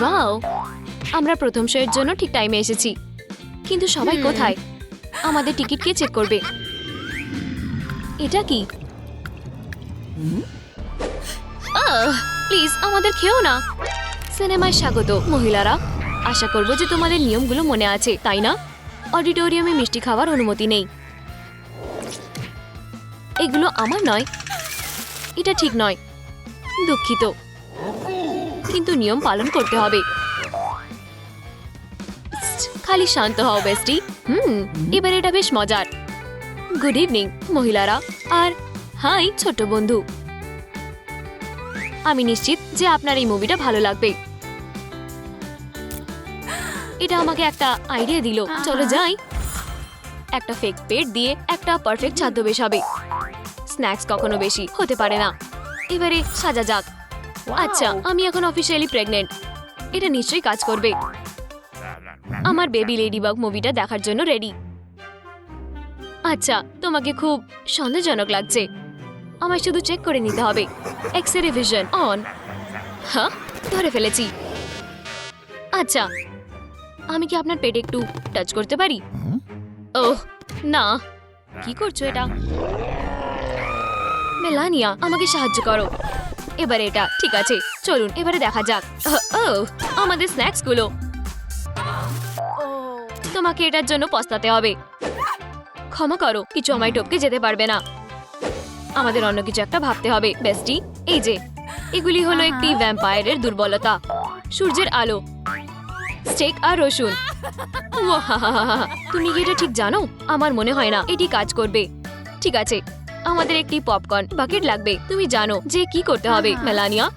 Wow আমরা প্রথম show এর জন্য ঠিক টাইমে এসেছি। কিন্তু সবাই কোথায়? আমাদের টিকিট কে চেক করবে? এটা কি? প্লিজ আমাদের খেও না। সিনেমায় স্বাগত মহিলারা। আশা করব যে তোমাদের নিয়মগুলো মনে আছে তাই না? অডিটোরিয়ামে মিষ্টি খাওয়ার অনুমতি নেই। এগুলো আমার নয়। এটা ঠিক নয়। দুঃখিত। কিন্তু নিয়ম পালন করতে হবে। খালি শান্ত হও বেস্টি হুম এবার এটা বেশ মজার। গুড ইভিনিং মহিলারা। আর হাই ছোট বন্ধু। আমি নিশ্চিত যে আপনার এই মুভিটা ভালো লাগবে। এটা আমাকে একটা আইডিয়া দিল। চলো যাই। একটা ফেক পেট দিয়ে একটা পারফেক্ট ছাদ্যবেশ হবে। স্ন্যাক্স কখনো বেশি হতে পারে না। এবারে সাজা যাক। আচ্ছা আমি এখন অফিসিয়ালি প্রেগনেন্ট এটা নিশ্চয়ই কাজ করবে। আমার বেবি লেডিবাগ মুভিটা দেখার জন্য রেডি আচ্ছা তোমাকে খুব সন্দেহজনক লাগছে। আমায় শুধু চেক করে নিতে হবে। এক্স রে ভিশন অন হ্যাঁ ধরে ফেলেছি। আচ্ছা আমি কি আপনার পেটে একটু টাচ করতে পারি? ওহ, না। কি করছ এটা? মেলানিয়া, আমাকে সাহায্য করো। এবারে এটা ঠিক আছে। চলুন এবারে দেখা যাক। ও আমাদের স্ন্যাক্সগুলো তোমাকে এটার জন্য পস্তাতে হবে। ক্ষমা করো কিছু আমায় টপকে যেতে পারবে না। আমাদের অন্য কিছু একটা ভাবতে হবে বেস্টি। এই যে এগুলি হলো একটি ভ্যাম্পায়ারের দুর্বলতা। সূর্যের আলো স্টেক আর রসুন। তুমি কি এটা ঠিক জানো? আমার মনে হয় না এটি কাজ করবে। ঠিক আছে আমাদের একটি পপকর্ন বাকেট লাগবে তুমি জানো যে কি করতে হবে মেলানিয়া।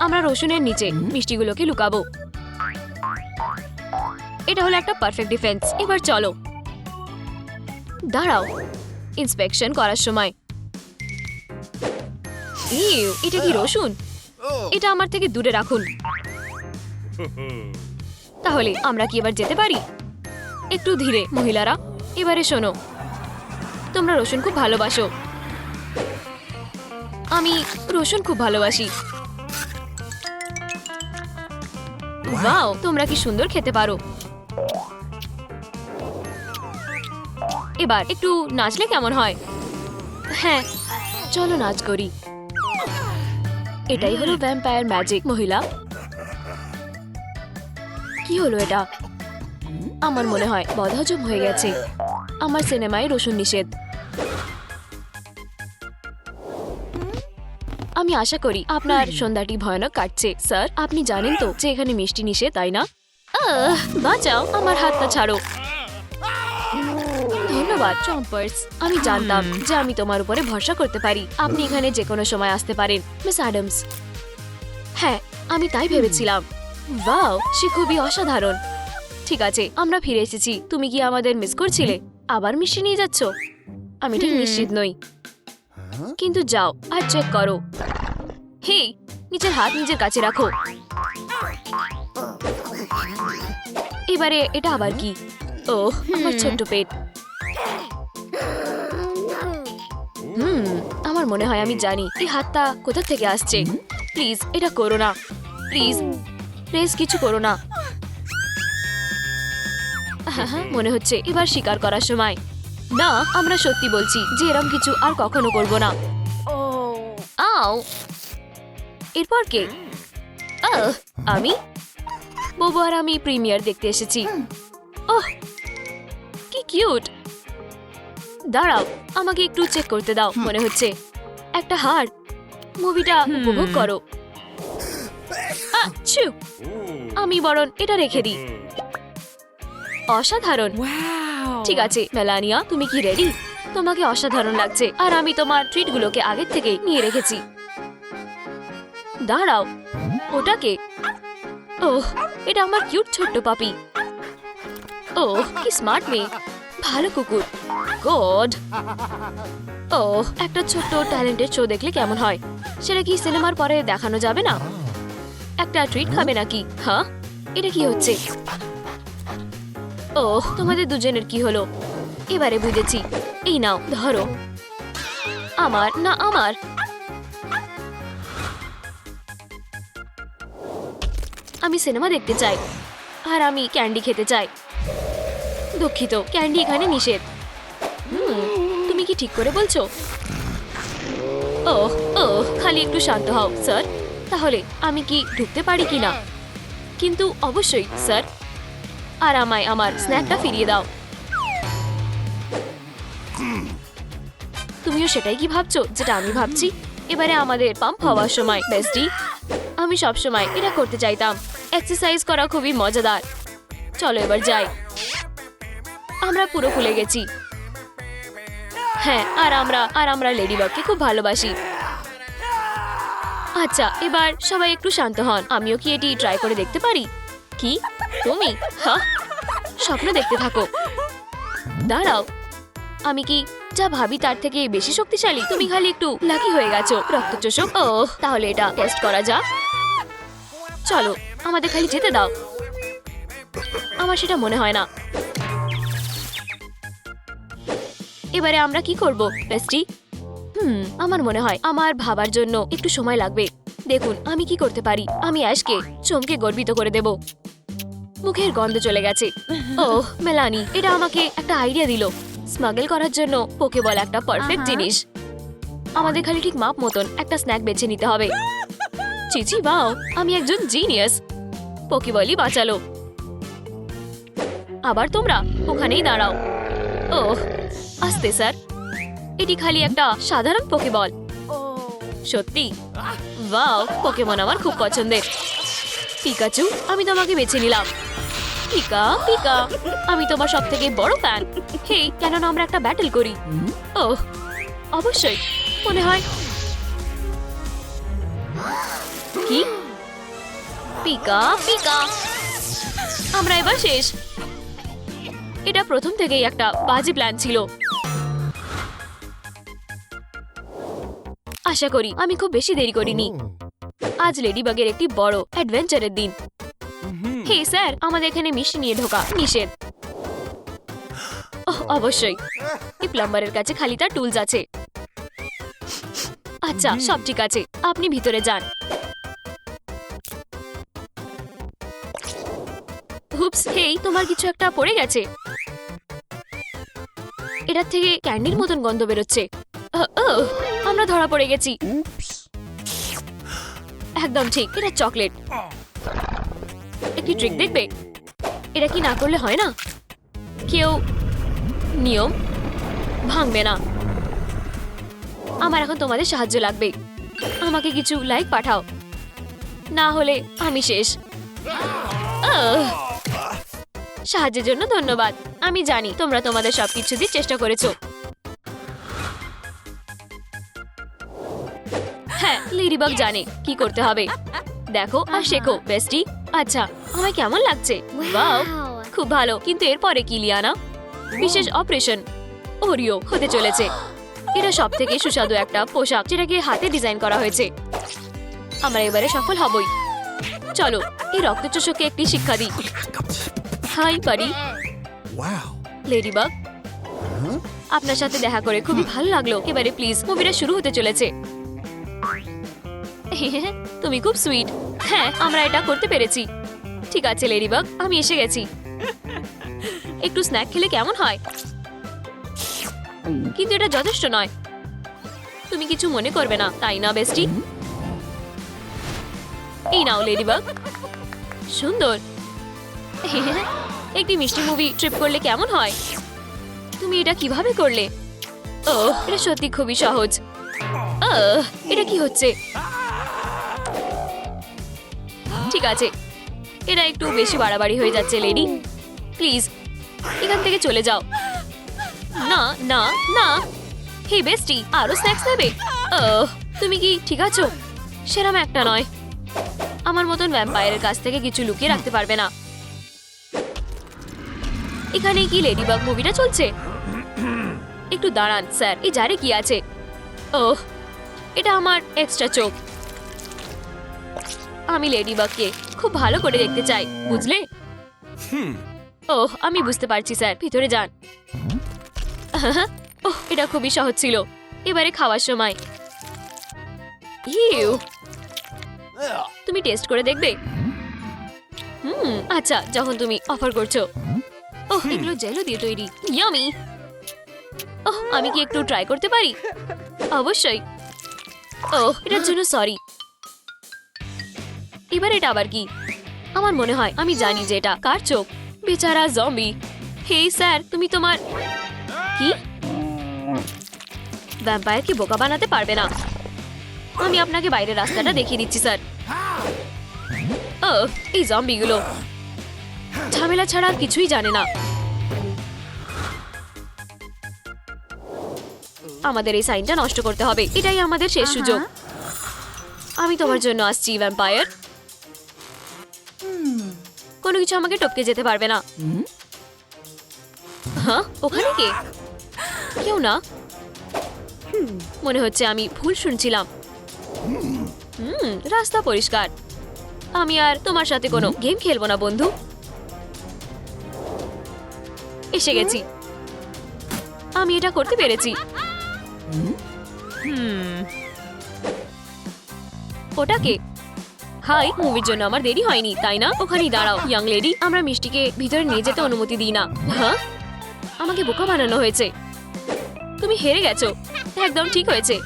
আমরা রসুনের নিচে মিষ্টিগুলোকে লুকাবো। এটা হলো একটা পারফেক্ট ডিফেন্স এবার চলো। দাঁড়াও ইন্সপেকশন করার সময়। ইউ, এটা কি রসুন? এটা আমার থেকে দূরে রাখুন। তাহলে আমরা কি এবার যেতে পারি? একটু ধীরে মহিলারা। এবারে শোনো। তোমরা রসুন খুব ভালোবাসো। আমি রসুন খুব ভালোবাসি। ওয়াও, তোমরা কি সুন্দর খেতে পারো। এবার একটু নাচলে কেমন হয়? হ্যাঁ চলো নাচ করি। এটাই হলো ভ্যাম্পায়ার ম্যাজিক মহিলা। কি হলো এটা? আমার মনে হয় বদহজম হয়ে গেছে। আমার সিনেমায় রসুন নিষেধ। আমি আশা করি আপনার সন্ধ্যাটি ভয়ানক কাটছে স্যার। আপনি জানেন তো যে এখানে মিষ্টি নিষেধ তাই না? বাঁচাও আমার হাতটা ছাড়ো। ধন্যবাদ চম্পার্স। আমি জানতাম যে আমি তোমার উপরে ভরসা করতে পারি। আপনি এখানে যে কোনো সময় আসতে পারেন মিস অ্যাডামস। হ্যাঁ আমি তাই ভেবেছিলাম। ওয়াও সে খুবই অসাধারণ। ঠিক আছে আমরা ফিরে এসেছি। তুমি কি আমাদের মিস করছিলে? আবার মিষ্টি নিয়ে যাচ্ছ? আমি ঠিক নিশ্চিত নই। কিন্তু যাও আর চেক করো। হে নিজের হাত নিজের কাছে রাখো। এবারে এটা আবার কি? ও আমার ছোট্ট পেট। হুম আমার মনে হয় আমি জানি এই হাতটা কোথা থেকে আসছে। প্লিজ এটা করো না। প্লিজ প্লিজ কিছু করো না। হ্যাঁ হ্যাঁ মনে হচ্ছে এবার শিকার করার সময়। না আমরা সত্যি বলছি যে এরম কিছু আর কখনো করব না। আও। এরপর কে? আমি? ববু আর আমি প্রিমিয়ার দেখতে এসেছি। ওহ কি কিউট। দাঁড়াও আমাকে একটু চেক করতে দাও মনে হচ্ছে। একটা হার। মুভিটা উপভোগ করো। আমি বরং এটা রেখে দিই। অসাধারণ। ঠিক আছে মেলানিয়া তুমি কি রেডি তোমাকে অসাধারণ লাগছে আর আমি তোমার ট্রিটগুলোকে আগের থেকে নিয়ে রেখেছি। দাঁড়াও ওটাকে। ওহ এটা আমার কিউট ছোট্ট পাপি ওহ কি স্মার্ট মেয়ে। ভালো কুকুর। গড ও একটা ছোট্ট ট্যালেন্টের শো দেখলে কেমন হয়? সেটা কি সিনেমার পরে দেখানো যাবে না? একটা ট্রিট খাবে নাকি? হ্যাঁ? এটা কি হচ্ছে? ও, তোমাদের দুজনের কি হলো? এবারে বুঝেছি। এই নাও, ধরো। আমার? না, আমার। আমি সিনেমা দেখতে চাই। আর আমি ক্যান্ডি খেতে চাই। দুঃখিত, ক্যান্ডি এখানে নিষেধ। তুমি কি ঠিক করে বলছো? ও ও খালি একটু শান্ত হও, স্যার। তাহলে, আমি কি ঢুকতে পারি কি না কিন্তু অবশ্যই, স্যার। আর আমায় আমার স্ন্যাকটা ফিরিয়ে দাও। তুমিও সেটাই কি ভাবছ, যেটা আমি ভাবছি? এবারে আমাদের পাম্প হওয়ার সময় বেস্টি আমি সব সময় এটা করতে চাইতাম। এক্সারসাইজ করা খুবই মজাদার। চলো এবার যাই। আমরা পুরো ফুলে গেছি। হ্যাঁ আর আমরা আর আমরা লেডি লেডিবাগকে খুব ভালোবাসি। আচ্ছা এবার সবাই একটু শান্ত হন। আমিও কি এটি ট্রাই করে দেখতে পারি? কি? তুমি? হ্যাঁ স্বপ্ন দেখতে থাকো। দাঁড়াও, আমি কি যা ভাবি তার থেকে বেশি শক্তিশালী? তুমি খালি একটু লাকি হয়ে গেছো, রক্তচোষক। ও, তাহলে এটা টেস্ট করা যাক। চলো, আমাদের খালি যেতে দাও। আমার সেটা মনে হয় না। এবারে আমরা কি করব বেস্টি হুম, আমার মনে হয় আমার ভাবার জন্য একটু সময় লাগবে। দেখুন, আমি কি করতে পারি? আমি অ্যাশকে চমকে গর্বিত করে দেব। মুখের গন্ধ চলে গেছে। ও মেলানি এটা আমাকে একটা আইডিয়া দিল। স্মাগল করার জন্য পোকেবল একটা পারফেক্ট জিনিস। আমাদের খালি ঠিক মাপ মতন একটা স্ন্যাক বেছে নিতে হবে। চিচি বাও আমি একজন জিনিয়াস পোকেবলই বাঁচালো। আবার তোমরা ওখানেই দাঁড়াও। ও আস্তে স্যার। এটি খালি একটা সাধারণ পোকেবল সত্যি? ওয়াও পোকেমন আমার খুব পছন্দের। পিকাচু আমি তোমাকে বেছে নিলাম। Pika pika. আমি তোমার সব থেকে বড় ফ্যান হে কেন না আমরা একটা ব্যাটল করি। ও অবশ্যই। মনে হয় কি? Pika pika. আমরা এবার শেষ। এটা প্রথম থেকেই একটা বাজে প্ল্যান ছিল। আশা করি আমি খুব বেশি দেরি করিনি। আজ লেডিবাগের একটি বড় অ্যাডভেঞ্চারের দিন। হে স্যার আমাদের এখানে মিষ্টি নিয়ে ঢোকা নিষেধ। ওহ, অবশ্যই। এই প্লাম্বারের কাছে খালি তার টুলস আছে। আচ্ছা সব ঠিক আছে আপনি ভিতরে যান। হুপস হেই তোমার কিছু একটা পড়ে গেছে। এটার থেকে ক্যান্ডির মতন গন্ধ বেরোচ্ছে। আমরা ধরা পড়ে গেছি। একদম ঠিক এটা চকলেট। একটি ট্রিক দেখবে? এটা কি না করলে হয় না? কেউ নিয়ম ভাঙবে না। আমার এখন তোমাদের সাহায্য লাগবে। আমাকে কিছু লাইক পাঠাও। না হলে আমি শেষ! সাহায্যের জন্য ধন্যবাদ। আমি জানি তোমরা তোমাদের সবকিছু দিয়ে চেষ্টা করেছ। হ্যাঁ লেডিবাগ জানে কি করতে হবে। দেখো আর শেখো বেস্টি। আচ্ছা আমায় কেমন লাগছে? ওয়াও। খুব ভালো। কিন্তু এরপরে কি লিয়ানা? বিশেষ অপারেশন। ওরিও হতে চলেছে। এটা সব থেকে সুস্বাদু একটা পোশাক যেটাকে হাতে ডিজাইন করা হয়েছে। আমরা এবারে সফল হবই। চলো এই রক্তচোষকে একটি শিক্ষা দিই। হাই বাড়ি. লেডিবাগ। আপনার সাথে দেখা করে খুবই ভালো লাগল। এবারে প্লিজ মুভিটা শুরু হতে চলেছে। তুমি খুব সুইট হ্যাঁ আমরা এটা করতে পেরেছি। ঠিক আছে লেডিবাগ আমি এসে গেছি। একটু স্ন্যাক খেলে কেমন হয়? কিন্তু এটা যথেষ্ট নয়। তুমি কিছু মনে করবে না, তাই না বেস্টি এই নাও লেডিবাগ সুন্দর। একটি মিষ্টি মুভি ট্রিপ করলে কেমন হয়? তুমি এটা কীভাবে করলে? ও এটা সত্যি খুবই সহজ। এটা কি হচ্ছে? ঠিক আছে। এটা একটু বেশি বাড়াবাড়ি হয়ে যাচ্ছে লেডি প্লিজ এখান থেকে চলে যাও। না না না। হে বেস্টি আরও স্ন্যাক্স নেবে? তুমি কি ঠিক আছো? সেরাম একটা নয়। আমার মতন ভ্যাম্পায়ারের কাছ থেকে কিছু লুকিয়ে রাখতে পারবে না। এখানে কি লেডি লেডিবাগ মুভিটা চলছে? একটু দাঁড়ান স্যার এই জারে কি আছে? ওহ, এটা আমার এক্সট্রা চোখ। আমি লেডিবাগকে খুব ভালো করে দেখতে চাই বুঝলে? ওহ আমি বুঝতে পারছি স্যার। ভিতরে যান। ওহ এটা খুবই সহজ ছিল। এবারে খাওয়ার সময়। ইউ। তুমি টেস্ট করে দেখবে? হুম আচ্ছা যখন তুমি অফার করছ। ওহ এগুলো জেলো দিয়ে তৈরি। ইয়ামি। ওহ আমি কি একটু ট্রাই করতে পারি? অবশ্যই। ওহ এটার জন্য সরি। এবার এটা আবার কি? আমার মনে হয় আমি জানি যে এটা। কার চোখ? বেচারা জম্বি হে স্যার তুমি তোমার কি? ভ্যাম্পায়ারকে বোকা বানাতে পারবে না। আমি আপনাকে বাইরের রাস্তাটা দেখিয়ে দিচ্ছি স্যার। ও এই জম্বিগুলো ঝামেলা ছাড়া আর কিছুই জানে না। আমাদের এই সাইনটা নষ্ট করতে হবে। এটাই আমাদের শেষ সুযোগ। আমি তোমার জন্য আসছি ভ্যাম্পায়ার কোনো কিছু আমাকে টপকে যেতে পারবে না। হ্যাঁ? ওখানে কে? কেউ না? মনে হচ্ছে আমি ভুল শুনছিলাম। হুম রাস্তা পরিষ্কার। আমি আর তোমার সাথে কোনো গেম খেলব না বন্ধু। এসে গেছি। আমি এটা করতে পেরেছি। হুম। ওটাকে হাই, মুভির জন্য আমার দেরি হয়নি, তাই না? ওখানেই দাঁড়াও। ইয়াং লেডি আমরা মিষ্টিকে ভিতরে নিয়ে যেতে অনুমতি দিই না। হ্যাঁ? আমাকে বোকা বানানো হয়েছে। তুমি হেরে গেছো। একদম ঠিক হয়েছে।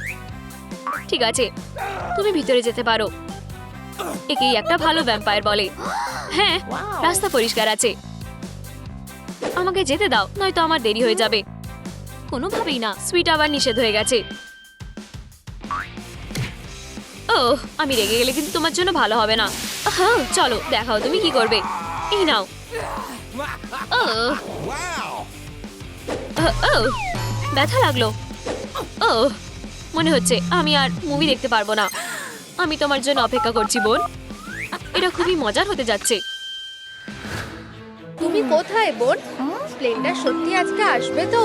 ঠিক আছে। তুমি ভিতরে যেতে পারো। একেই একটা ভালো ভ্যাম্পায়ার বলে। হ্যাঁ রাস্তা পরিষ্কার আছে। আমাকে যেতে দাও, নয়তো আমার দেরি হয়ে যাবে। কোনোভাবেই না। সুইট আবার নিষেধ হয়ে গেছে। আমি রেগে গেলে কিন্তু তোমার জন্য ভালো হবে না। হ্যাঁ চলো দেখাও তুমি কি করবে। এই নাও। ও। ব্যথা লাগল। ও মনে হচ্ছে আমি আর মুভি দেখতে পারব না। আমি তোমার জন্য অপেক্ষা করছি বোন। এটা খুবই মজার হতে যাচ্ছে। তুমি কোথায় বোন? প্লেনটা সত্যি আজকে আসবে তো?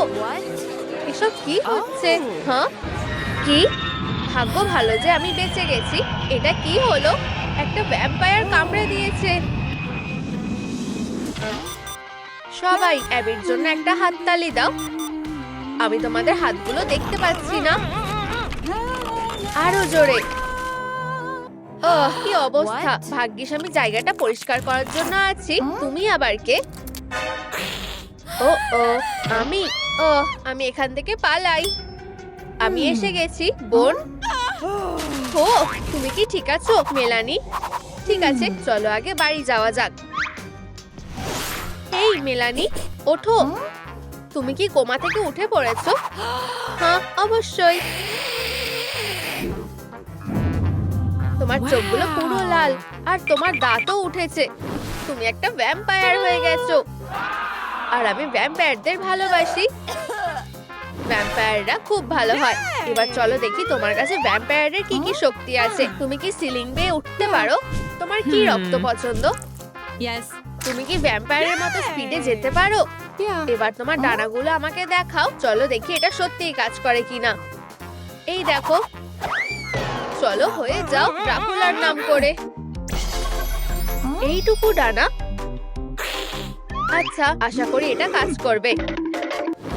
এসব কি হচ্ছে? হ্যাঁ? কি? ভাগ্য ভালো যে আমি বেঁচে গেছি। এটা কি হলো? একটা ভ্যাম্পায়ার কামড়ে দিয়েছে। সবাই অ্যাবির জন্য একটা হাততালি দাও। আমি তোমাদের হাতগুলো দেখতে পাচ্ছি না। আরও জোরে। ওহ কি অবস্থা। ভাগ্যিস আমি জায়গাটা পরিষ্কার করার জন্য আছি। তুমি আবার কে? ও ও আমি। ও আমি এখান থেকে পালাই। আমি এসে গেছি, বোন। ও, তুমি কি ঠিক আছো, মেলানি? ঠিক আছে, চলো আগে বাড়ি যাওয়া যাক। এই, মেলানি, ওঠো। তুমি কি কোমা থেকে উঠে পড়েছো? হ্যাঁ অবশ্যই। তোমার চোখগুলো পুরো লাল, আর তোমার দাঁতও উঠেছে। তুমি একটা ভ্যাম্পায়ার হয়ে গেছো। আর আমি ভ্যাম্পায়ারদের ভালোবাসি। ভ্যাম্পায়াররা খুব ভালো হয়। এবার চলো দেখি তোমার কাছে ভ্যাম্পায়ারের কি কি শক্তি আছে। তুমি কি সিলিং বেয়ে উঠতে পারো? তোমার কি রক্ত পছন্দ. তুমি কি ভ্যাম্পায়ারের মতো স্পিডে যেতে পারো? এবার তোমার ডানাগুলো আমাকে দেখাও। চলো দেখি এটা সত্যিই কাজ করে কিনা। এই দেখো। চলো হয়ে যাও ড্রাকুলার নাম করে। এইটুকু ডানা। আচ্ছা আশা করি এটা কাজ করবে।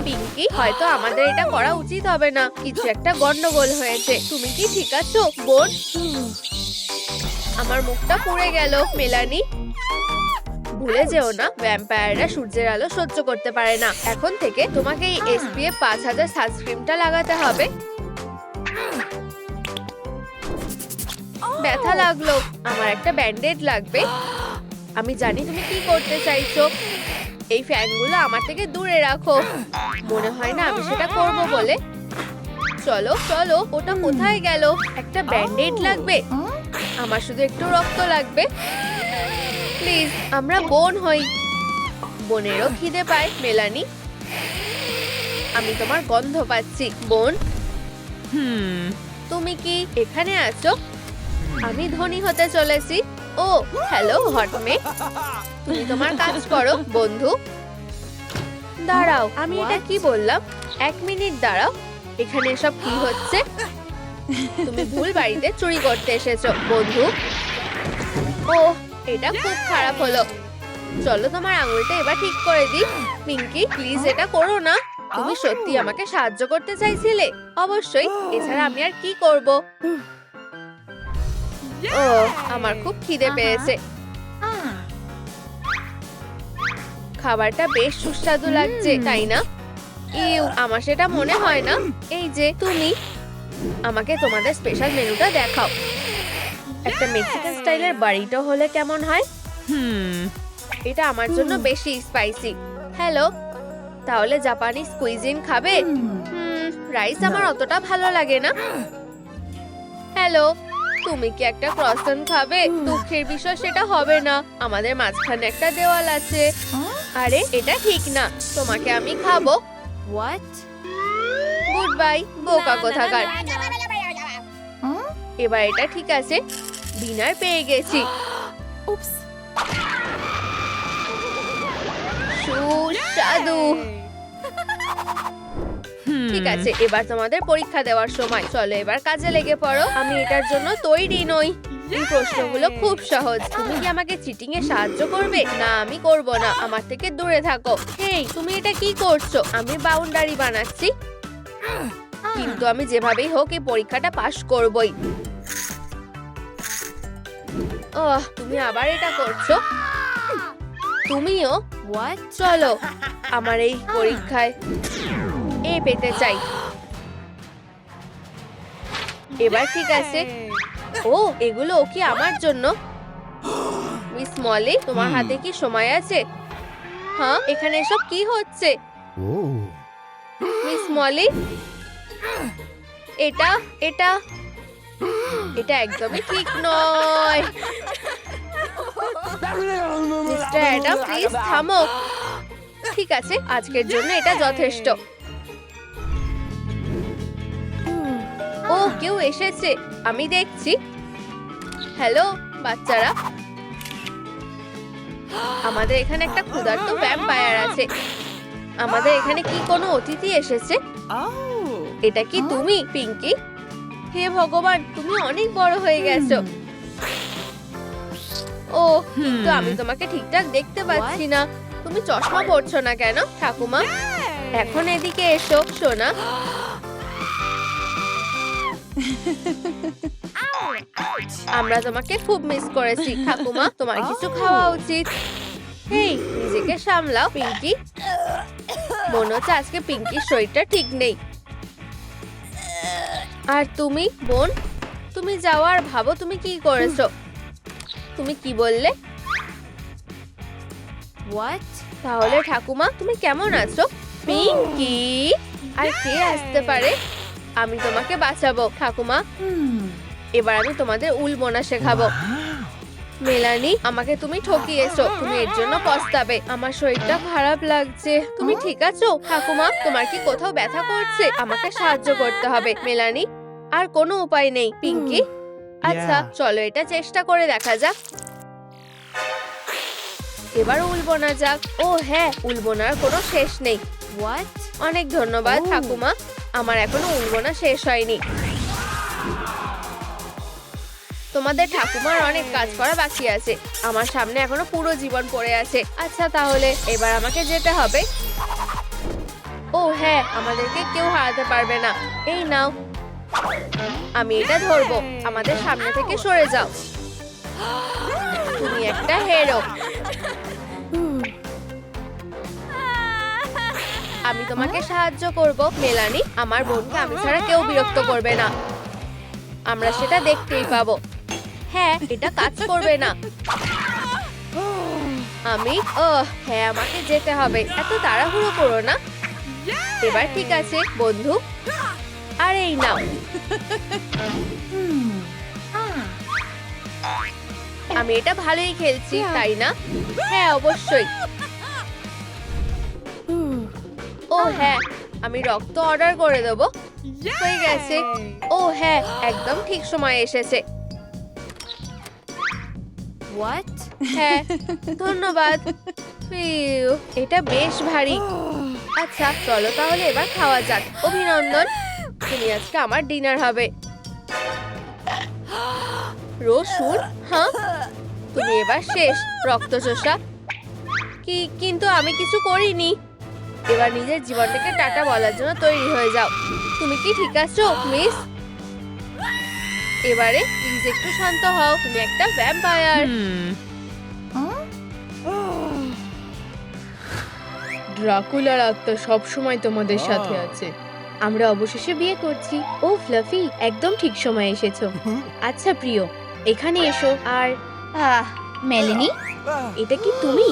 পিঙ্কি, হয়তো আমাদের এটা করা উচিত হবে না। কিছু একটা গন্ডগোল হয়েছে। তুমি কি ঠিক আছো, বোন? আমার মুখটা পুড়ে গেল, মেলানি। ভুলে যেও না ভ্যাম্পায়াররা সূর্যের আলো সহ্য করতে পারে না। এখন থেকে তোমাকে এই এসপিএফ পাঁচ হাজার সানস্ক্রিনটা লাগাতে হবে। ব্যথা লাগল। আমার একটা ব্যান্ডেড লাগবে। আমি জানি তুমি কি করতে চাইছো। এই ফ্যানগুলো আমার থেকে দূরে রাখো। মনে হয় না আমি সেটা করব বলে। চলো চলো ওটা কোথায় গেল? একটা ব্যান্ডেড লাগবে। আমার শুধু একটু রক্ত লাগবে। প্লিজ আমরা বোন হই। বোনেরও খিদে পায় মেলানি। আমি তোমার গন্ধ পাচ্ছি। বোন তুমি কি এখানে আছো? আমি ধনী হতে চলেছি। ও হ্যালো হটমে তুমি তোমার কাজ করো বন্ধু। দাঁড়াও আমি এটা কি বললাম? এক মিনিট দাঁড়াও এখানে এসব কি হচ্ছে? তুমি ভুল বাড়িতে চুরি করতে এসেছ বন্ধু। ও এটা খুব খারাপ হলো। চলো তোমার আঙুলটা এবার ঠিক করে দিই। পিঙ্কি প্লিজ এটা করো না। তুমি সত্যি আমাকে সাহায্য করতে চাইছিলে? অবশ্যই এছাড়া আমি আর কি করব? ও আমার খুব খিদে পেয়েছে। খাবারটা বেশ সুস্বাদু লাগছে তাই না? ইউ আমার সেটা মনে হয় না। এই যে তুমি আমাকে তোমাদের স্পেশাল মেনুটা দেখাও। একটা মেক্সিকান স্টাইলের বাড়িটা হলে কেমন হয়? এটা আমার জন্য বেশি স্পাইসি হ্যালো তাহলে জাপানি স্কুইজিন খাবে? হুম। রাইস আমার অতটা ভালো লাগে না। হ্যালো তুমি কি একটা ক্রসন খাবে? দুঃখের বিষয় সেটা হবে না। আমাদের মাঝখানে একটা দেওয়াল আছে। আরে এটা ঠিক না। তোমাকে আমি খাব। What? গুড বাই বোকা কোথাকার। এবার এটা ঠিক আছে। ডিনার পেয়ে গেছি. সুস্বাদু। ঠিক আছে এবার তোমাদের পরীক্ষা দেওয়ার সময়। চলো এবার কাজে লেগে পড়ো। আমি এটার জন্য তৈরি নই। এই প্রশ্নগুলো খুব সহজ। তুমি কি আমাকে চিটিং এ সাহায্য করবে? না আমি করব না। আমার থেকে দূরে থাকো। হেই তুমি এটা কি করছ? আমি বাউন্ডারি বানাচ্ছি। কিন্তু আমি যেভাবেই হোক এই পরীক্ষাটা পাশ করবই। ওহ তুমি আবার এটা করছ? তুমিও? চলো আমার এই পরীক্ষায় এ পেতে চাই। এবার ঠিক আছে। ও এগুলো কি আমার জন্য? মিস মলি তোমার হাতে কি সময় আছে? হ্যাঁ এখানে এসব কি হচ্ছে. Miss Molly? এটা এটা। এটা একদমই ঠিক নয়। মিস্টার অ্যাডাম প্লিজ থামো। ঠিক আছে আজকের জন্য এটা যথেষ্ট। ও কেউ এসেছে। আমি দেখছি। হ্যালো বাচ্চারা। আমাদের এখানে একটা ক্ষুধার্ত ভ্যাম্পায়ার আছে। আমাদের এখানে কি কোনো অতিথি এসেছে? Oh. এটা কি তুমি পিঙ্কি? হে ভগবান তুমি অনেক বড় হয়ে গেছো। ও কিন্তু আমি তোমাকে ঠিকঠাক দেখতে পাচ্ছি না। তুমি চশমা পরছো না কেন ঠাকুমা? এখন এদিকে এসো সোনা। আমরা তোমাকে খুব মিস করেছি ঠাকুমা। তোমার কিছু খাওয়া উচিত। হেই নিজেকে সামলাও পিঙ্কি। মনে হচ্ছে আজকে পিঙ্কির শরীরটা ঠিক নেই। আর তুমি বোন? তুমি যাও আর ভাবো তুমি কি করেছ। তুমি কি বললে? তাহলে ঠাকুমা তুমি কেমন আছো? পিঙ্কি! আর কে আসতে পারে? আমি তোমাকে বাঁচাবো ঠাকুমা। Hmm. এবার আমি তোমাদের উল বোনা শেখাবো। মেলানি আমাকে তুমি ঠকিয়েছো তুমি এর জন্য পস্তাবে। আমার শরীরটা খারাপ লাগছে। তুমি ঠিক আছো? ঠাকুমা তোমার কি কোথাও ব্যথা করছে? আমাকে সাহায্য করতে হবে। মেলানি আর কোনো উপায় নেই পিঙ্কি। আচ্ছা চলো এটা চেষ্টা করে দেখা যাক। এবার উল বোনা যাক। ও হ্যাঁ উল বোনার কোনো শেষ নেই? অনেক ধন্যবাদ Oh. ঠাকুমা। আমার এখনও উলবোনা শেষ হয়নি। তোমাদের ঠাকুমার অনেক কাজ করা বাকি আছে। আমার সামনে এখনও পুরো জীবন পড়ে আছে। আচ্ছা তাহলে, এবার আমাকে যেতে হবে। ও হ্যাঁ আমাদেরকে কেউ হারাতে পারবে না। এই নাও। আমি এটা ধরবো। আমাদের সামনে থেকে সরে যাও। তুমি একটা হেরো আমি তোমাকে সাহায্য করব, মেলানি। আমার বোনকে আমি ছাড়া কেউ বিরক্ত করবে না। আমরা সেটা দেখতেই পাবো। হ্যাঁ এটা কাজ করবে না। আমি ও হ্যাঁ আমাকে যেতে হবে। এত তাড়াহুড়ো করো না। এবার ঠিক আছে, বন্ধু। আর এই নাও. আমি এটা ভালোই খেলছি, তাই না? হ্যাঁ অবশ্যই। ও হ্যাঁ আমি রক্ত অর্ডার করে দেবো। হয়ে গেছে। ও হ্যাঁ একদম ঠিক সময় এসেছে। হ্যাঁ ধন্যবাদ। এটা বেশ ভারী। আচ্ছা চলো তাহলে এবার খাওয়া যাক। অভিনন্দন তুমি আজকে আমার ডিনার হবে। রসুন হ্যাঁ তুমি এবার শেষ রক্তচোষা। কি কিন্তু আমি কিছু করিনি। এবার নিজের জীবনটাকে টাটা বলার জন্য তৈরি হয়ে যাও। তুমি কি ঠিক আছো মিস? এবারে প্লিজ একটু শান্ত হও তুমি একটা ভ্যাম্পায়ার? ড্রাকুলার আত্মা সব সময় তোমাদের সাথে আছে। আমরা অবশেষে বিয়ে করছি। ও ফ্লাফি একদম ঠিক সময় এসেছ। আচ্ছা প্রিয় এখানে এসো। আর আহ মেলিনি? এটা কি তুমি?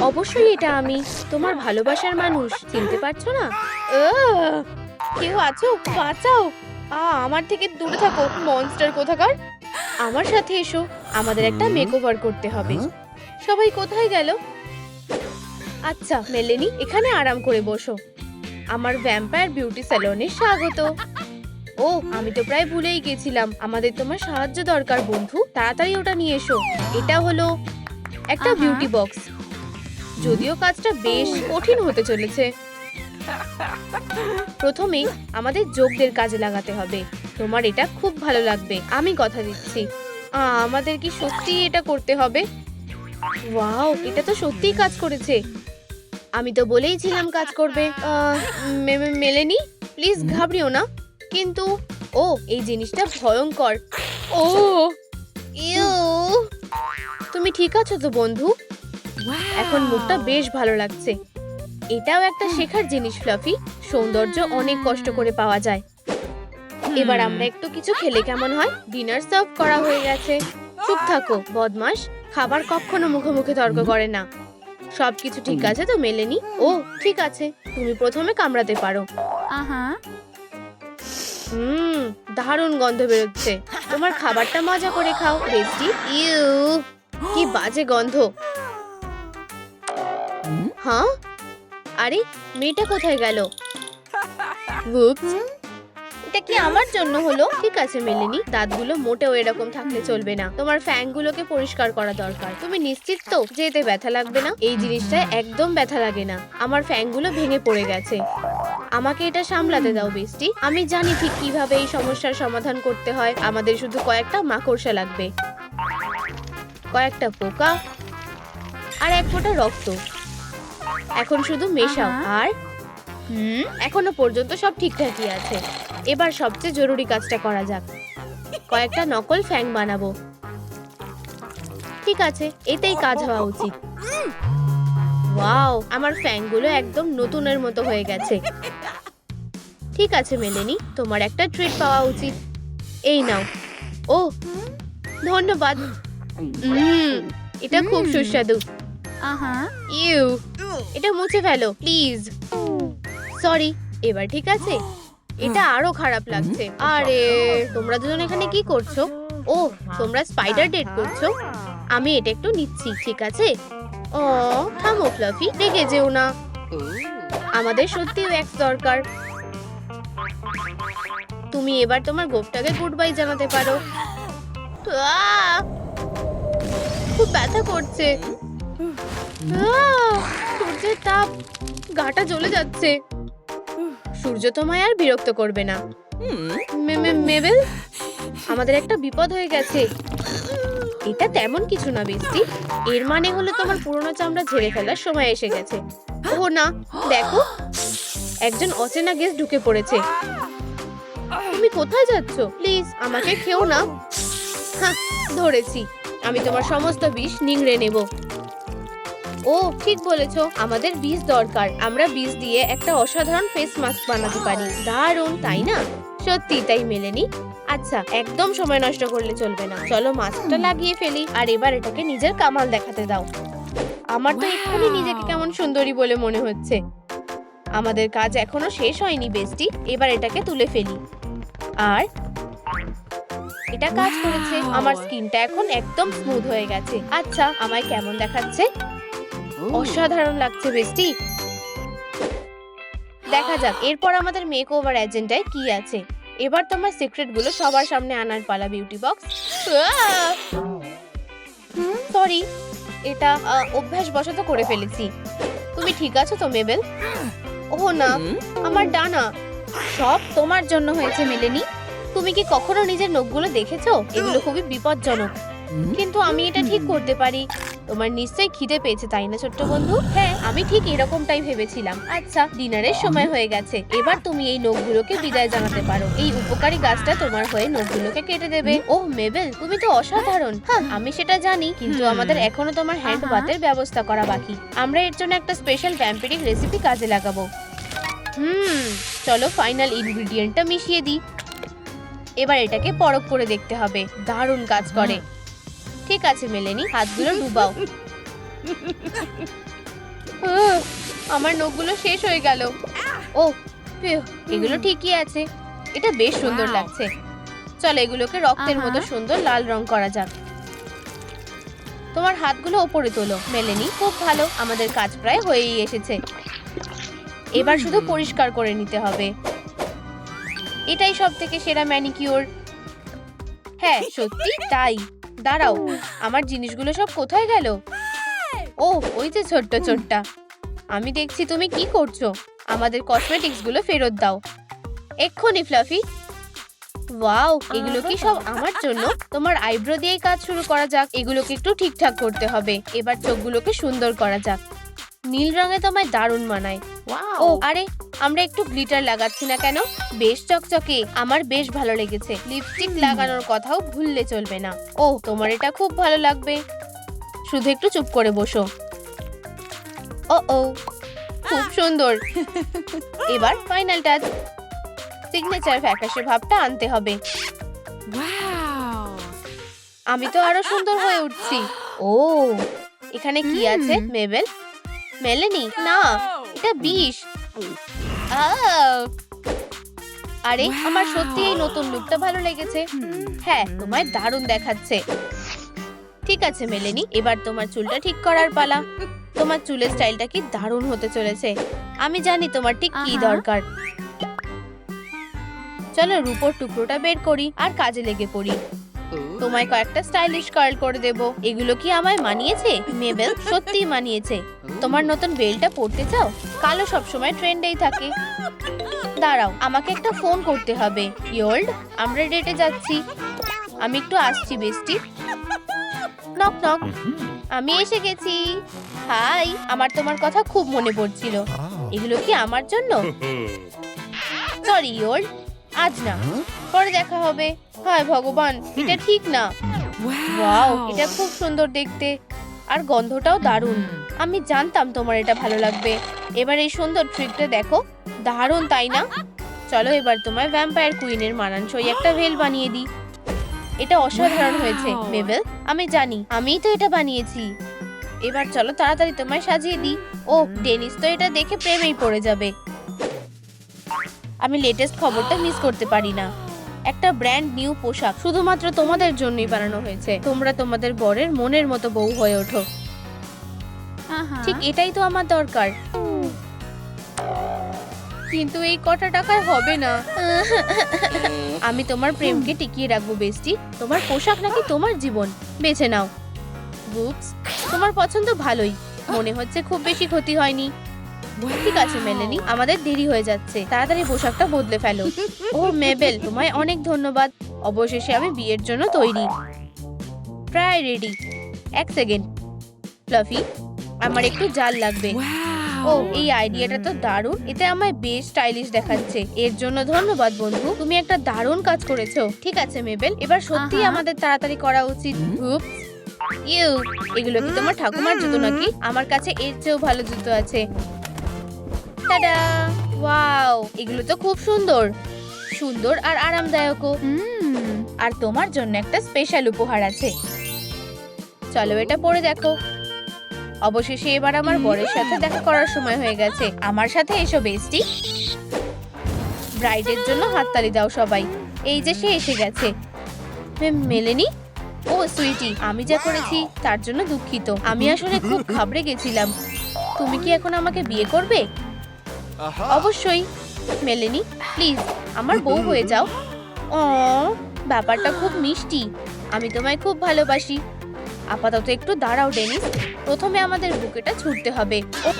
অবশ্যই এটা আমি। তোমার ভালোবাসার মানুষ চিনতে পারছ না! কেউ আছো? বাঁচাও! আ আমার থেকে দূরে থাকো মনস্টার কোথাকার? আমার সাথে এসো আমাদের একটা মেকওভার করতে হবে। সবাই কোথায় গেল? আচ্ছা মেলেনি এখানে আরাম করে বসো। আমার ভ্যাম্পায়ার বিউটি স্যালনে স্বাগত। ও আমি তো প্রায় ভুলেই গেছিলাম। আমাদের তোমার সাহায্য দরকার বন্ধু। তাড়াতাড়ি ওটা নিয়ে এসো। এটা হলো একটা বিউটি বক্স যদিও কাজটা বেশ কঠিন হতে চলেছে। প্রথমে আমাদের যোগদের কাজে লাগাতে হবে। তোমার এটা খুব ভালো লাগবে, আমি কথা দিচ্ছি। আমাদের কি সত্যি এটা করতে হবে? ওয়াও, এটা তো সত্যিই কাজ করেছে। আমি তো বলেইছিলাম কাজ করবে। মেলেনি? প্লিজ ঘাবড়িও না। কিন্তু, ও, এই জিনিসটা ভয়ঙ্কর। ও, ইউ। তুমি ঠিক আছো তো, বন্ধু? এখন মুখটা বেশ ভালো লাগছে। এটাও একটা শেখার জিনিস ফ্লাফি। সৌন্দর্য অনেক কষ্ট করে পাওয়া যায়। এবার আমরা একটু কিছু খেলে কেমন হয়? ডিনার সার্ভ করা হয়ে গেছে। চুপ থাকো বদমাস খাবার কখনো মুখে মুখে তর্ক করে না। সবকিছু ঠিক আছে তো মেলেনি? ও ঠিক আছে। তুমি প্রথমে কামড়াতে পারো। আহা। হুম দারুণ গন্ধ বেরোচ্ছে। তোমার খাবারটা মজা করে খাও বেশি ইউ কি বাজে গন্ধ। হ্যাঁ? আরে মেয়েটা কোথায় গেল? এটা কি আমার জন্য হলো? ঠিক আছে মেলেনি দাঁতগুলো মোটেও এরকম থাকলে চলবে না। তোমার ফ্যাংগুলোকে পরিষ্কার করা দরকার। তুমি নিশ্চিত তো? যে এতে ব্যথা লাগবে না? এই জিনিসটা একদম ব্যথা লাগে না। আমার ফ্যাংগুলো ভেঙে পড়ে গেছে। আমাকে এটা সামলাতে দাও বেস্টি। আমি জানি ঠিক কীভাবে এই সমস্যার সমাধান করতে হয়। আমাদের শুধু কয়েকটা মাকড়সা লাগবে। কয়েকটা পোকা। আর এক ফোঁটা রক্ত। এখন শুধু মেশাও। আর হুম এখনও পর্যন্ত সব ঠিকঠাকই আছে। এবার সবচেয়ে জরুরি কাজটা করা যাক। কয়েকটা নকল ফ্যাং বানাবো। ঠিক আছে এতেই কাজ হওয়া উচিত। ওয়াও আমার ফ্যাংগুলো একদম নতুনের মতো হয়ে গেছে। ঠিক আছে মেলেনি তোমার একটা ট্রিট পাওয়া উচিত। এই নাও। ও ধন্যবাদ। এটা খুব সুস্বাদু। আহা, ইউ, এটা মুছে ফেলো, প্লিজ। সরি, এবার ঠিক আছে। এটা আরও খারাপ লাগছে। আরে, তোমরা দুজন এখানে কি করছ? ও তোমরা স্পাইডার ডেট করছ? আমি এটা একটু নিচ্ছি, ঠিক আছে? ও, থামো, ফ্লাফি, রেগে যেও না। আমাদের সত্যি ওয়্যাক্স দরকার। তুমি এবার তোমার গোফটাকে গুড বাই জানাতে পারো! খুব ব্যথা করছে! সূর্যের তাপ গাটা জ্বলে যাচ্ছে। সূর্য তোমায় আর বিরক্ত করবে না। মেবেল, আমাদের একটা বিপদ হয়ে গেছে। এটা তেমন কিছু না বেস্টি এর মানে হলো তোমার পুরনো চামড়া ঝেড়ে ফেলার সময় এসে গেছে। ও না, দেখো, একজন অচেনা গেস্ট ঢুকে পড়েছে। তুমি কোথায় যাচ্ছ? প্লিজ, আমাকে খেও না। হ্যাঁ ধরেছি। আমি তোমার সমস্ত বিষ নিংড়ে নেব। ও ঠিক বলেছ। আমাদের বীজ দরকার। আমরা বীজ দিয়ে একটা অসাধারণ ফেস মাস্ক বানাতে পারি। দারুণ তাই না? সত্যি তাই মেলেনি। আচ্ছা একদম সময় নষ্ট করলে চলবে না। চলো মাস্কটা লাগিয়ে ফেলি। আর এবার এটাকে নিজের কামাল দেখাতে দাও। আমার তো এক্ষুনি নিজেকে কেমন সুন্দরী বলে মনে হচ্ছে। আমাদের কাজ এখনও শেষ হয়নি বেস্টি এবার এটাকে তুলে ফেলি। আর এটা কাজ করেছে। আমার স্কিনটা এখন একদম স্মুথ হয়ে গেছে। আচ্ছা আমায় কেমন দেখাচ্ছে? অসাধারণ লাগছে বেস্টি। দেখা যাক এরপর আমাদের মেক ওভার এজেন্ডায় কি আছে। এবার তোমার সিক্রেটগুলো সবার সামনে আনার পালা বিউটি বক্স সরি এটা অভ্যাস বশত করে ফেলেছি। তুমি ঠিক আছো তো মেবেল ও না আমার ডানা। সব তোমার জন্য হয়েছে মেলেনি তুমি কি কখনো নিজের নখগুলো দেখেছ? এগুলো খুবই বিপজ্জনক। কিন্তু আমি এটা ঠিক করতে পারি। তোমার নিশ্চয়ই খিদে পেয়েছে তাই না ছোট্ট বন্ধু? হ্যাঁ। আমি ঠিক এরকমটাই ভেবেছিলাম। আচ্ছা। ডিনারের সময় হয়ে গেছে। এবার তুমি এই নখগুলোকে বিদায় জানাতে পারো। এই উপকারী গাছটা তোমার হয়ে নখগুলোকে কেটে দেবে। ও মেবেল তুমি তো অসাধারণ। হ্যাঁ। আমি সেটা জানি কিন্তু আমাদের এখনও তোমার হ্যান্ড বাতের ব্যবস্থা করা বাকি। আমরা এর জন্য একটা স্পেশাল ভ্যাম্পিরিক রেসিপি কাজে লাগাবো। হুম চলো ফাইনাল ইনগ্রিডিয়েন্টটা মিশিয়ে দিই। এবার এটাকে পরখ করে দেখতে হবে। দারুণ কাজ করে। ঠিক আছে মেলেনি হাতগুলো ডুবাও। আমার নখগুলো শেষ হয়ে গেল। ও এগুলো ঠিকই আছে। এটা বেশ সুন্দর লাগছে। চল এগুলোকে রক্তের মতো সুন্দর লাল রং করা যাক। তোমার হাতগুলো ওপরে তোলো মেলেনি। খুব ভালো আমাদের কাজ প্রায় হয়েই এসেছে। এবার শুধু পরিষ্কার করে নিতে হবে। এটাই সব থেকে সেরা ম্যানিকিউর। হ্যাঁ সত্যি? তাই? দাঁড়াও আমার জিনিসগুলো সব কোথায় গেল? ও ওই যে ছোট্ট ছোট্টা। আমি দেখছি তুমি কি করছ? আমাদের কসমেটিক্সগুলো ফেরত দাও। এক্ষুনি ফ্লাফি। ওয়াও এগুলো কি সব আমার জন্য? তোমার আইব্রো দিয়ে কাজ শুরু করা যাক। এগুলোকে একটু ঠিকঠাক করতে হবে। এবার চোখগুলোকে সুন্দর করা যাক। নীল রঙে তোমায় দারুণ মানায়. ও আরে আমরা একটু গ্লিটার লাগাচ্ছি না কেন? বেশ চকচকে। আমার বেশ ভালো লেগেছে। লিপস্টিক লাগানোর কথাও ভুললে চলবে না। ও তোমার এটা খুব ভালো লাগবে। শুধু একটু চুপ করে বসো। ও ও খুব সুন্দর। এবার ফাইনাল টাচ। সিগনেচার ফ্যাকাশে ভাবটা আনতে হবে। আমি তো আরও সুন্দর হয়ে উঠছি। ও। এখানে কি আছে মেবেল? মেলেনি? না এটা বিষ! আরে আমার সত্যি এই নতুন লুকটা ভালো লেগেছে। হ্যাঁ তোমায় দারুণ দেখাচ্ছে। ঠিক আছে মেলেনি এবার তোমার চুলটা ঠিক করার পালা। তোমার চুলের স্টাইলটা কি দারুণ হতে চলেছে। আমি জানি তোমার ঠিক কি দরকার। চলো রূপোর টুকরোটা বের করি আর কাজে লেগে পড়ি। তোমায় কয়েকটা স্টাইলিশ কার্ল করে দেব। এগুলো কি আমায় মানিয়েছে? মেবেল সত্যি মানিয়েছে। তোমার নতুন বেলটা পড়তে চাও? কালো সব সময় ট্রেন্ডেই থাকে। দাঁড়াও আমাকে একটা ফোন করতে হবে। ইয়োল্ড আমরা ডেটে যাচ্ছি। আমি একটু আসছি বেস্টি। Knock knock. আমি এসে গেছি। হাই আমার তোমার কথা খুব মনে পড়ছিল। এগুলো কি আমার জন্য? সরি ইয়োল্ড আজ না। পরে দেখা হবে। হায় ভগবান এটা ঠিক না। ওয়াও এটা খুব সুন্দর দেখতে। আর গন্ধটাও দারুণ। আমি জানতাম তোমার এটা ভালো লাগবে। এবার এই সুন্দর ট্রিকটা দেখো। দারুণ তাই না? চলো এবার তোমায় ভ্যাম্পায়ার কুইনের মানানসই একটা ভেল বানিয়ে দিই। এটা অসাধারণ হয়েছে মেবেল আমি জানি আমিই তো এটা বানিয়েছি। এবার চলো তাড়াতাড়ি তোমায় সাজিয়ে দিই। ও ডেনিস তো এটা দেখে প্রেমেই পড়ে যাবে। আমি লেটেস্ট খবরটা মিস করতে পারি না। একটা ব্র্যান্ড নিউ পোশাক শুধুমাত্র তোমাদের জন্যই বানানো হয়েছে। তোমরা তোমাদের বরের মনের মতো বউ হয়ে ওঠো. ঠিক এটাই তো আমার দরকার। কিন্তু এই কটা টাকায় হবে না। আমি তোমার প্রেমকে টিকিয়ে রাখব বেস্টি। তোমার পোশাক নাকি তোমার জীবন। বেছে নাও। বুকস তোমার পছন্দ ভালোই। মনে হচ্ছে খুব বেশি ক্ষতি হয়নি। ঠিক আছে মেলেনি আমাদের দেরি হয়ে যাচ্ছে। তাড়াতাড়ি পোশাকটা বদলে ফেলো। ও মেবেল তোমায় অনেক ধন্যবাদ। অবশেষে আমি বিয়ের জন্য তৈরি। প্রায় রেডি এক সেকেন্ড ফ্লাফি আমার একটু জাল লাগবে। ও এই আইডিয়াটা তো দারুণ। এতে আমায় বেশ স্টাইলিশ দেখাচ্ছে। এর জন্য ধন্যবাদ বন্ধু। তুমি একটা দারুণ কাজ করেছ। ঠিক আছে মেবেল এবার সত্যি আমাদের তাড়াতাড়ি করা উচিত. ইউ এগুলো কি তোমার ঠাকুমার জুতো নাকি? আমার কাছে এর চেয়েও ভালো জুতো আছে। টাডা ওয়াও এগুলো তো খুব সুন্দর। সুন্দর আর আরামদায়কও। Mm. আর তোমার জন্য একটা স্পেশাল উপহার আছে। চলো এটা পরে দেখো। অবশেষে এবার আমার বরের সাথে দেখা করার সময় হয়ে গেছে। আমার সাথে এসো বেস্টি। ব্রাইডের জন্য হাততালি দাও সবাই। এই যে সে এসে গেছে। মেলেনি? ও সুইটি আমি যা করেছি তার জন্য দুঃখিত। আমি আসলে খুব ঘাবড়ে গেছিলাম। তুমি কি এখন আমাকে বিয়ে করবে? অবশ্যই মেলেনি। প্লিজ আমার বউ হয়ে যাও। ও ব্যাপারটা খুব মিষ্টি। আমি তোমায় খুব ভালোবাসি। আপাতত একটু দাঁড়াও ডেনিস। প্রথমে আমাদের বুকেটা ছুটতে হবে। ও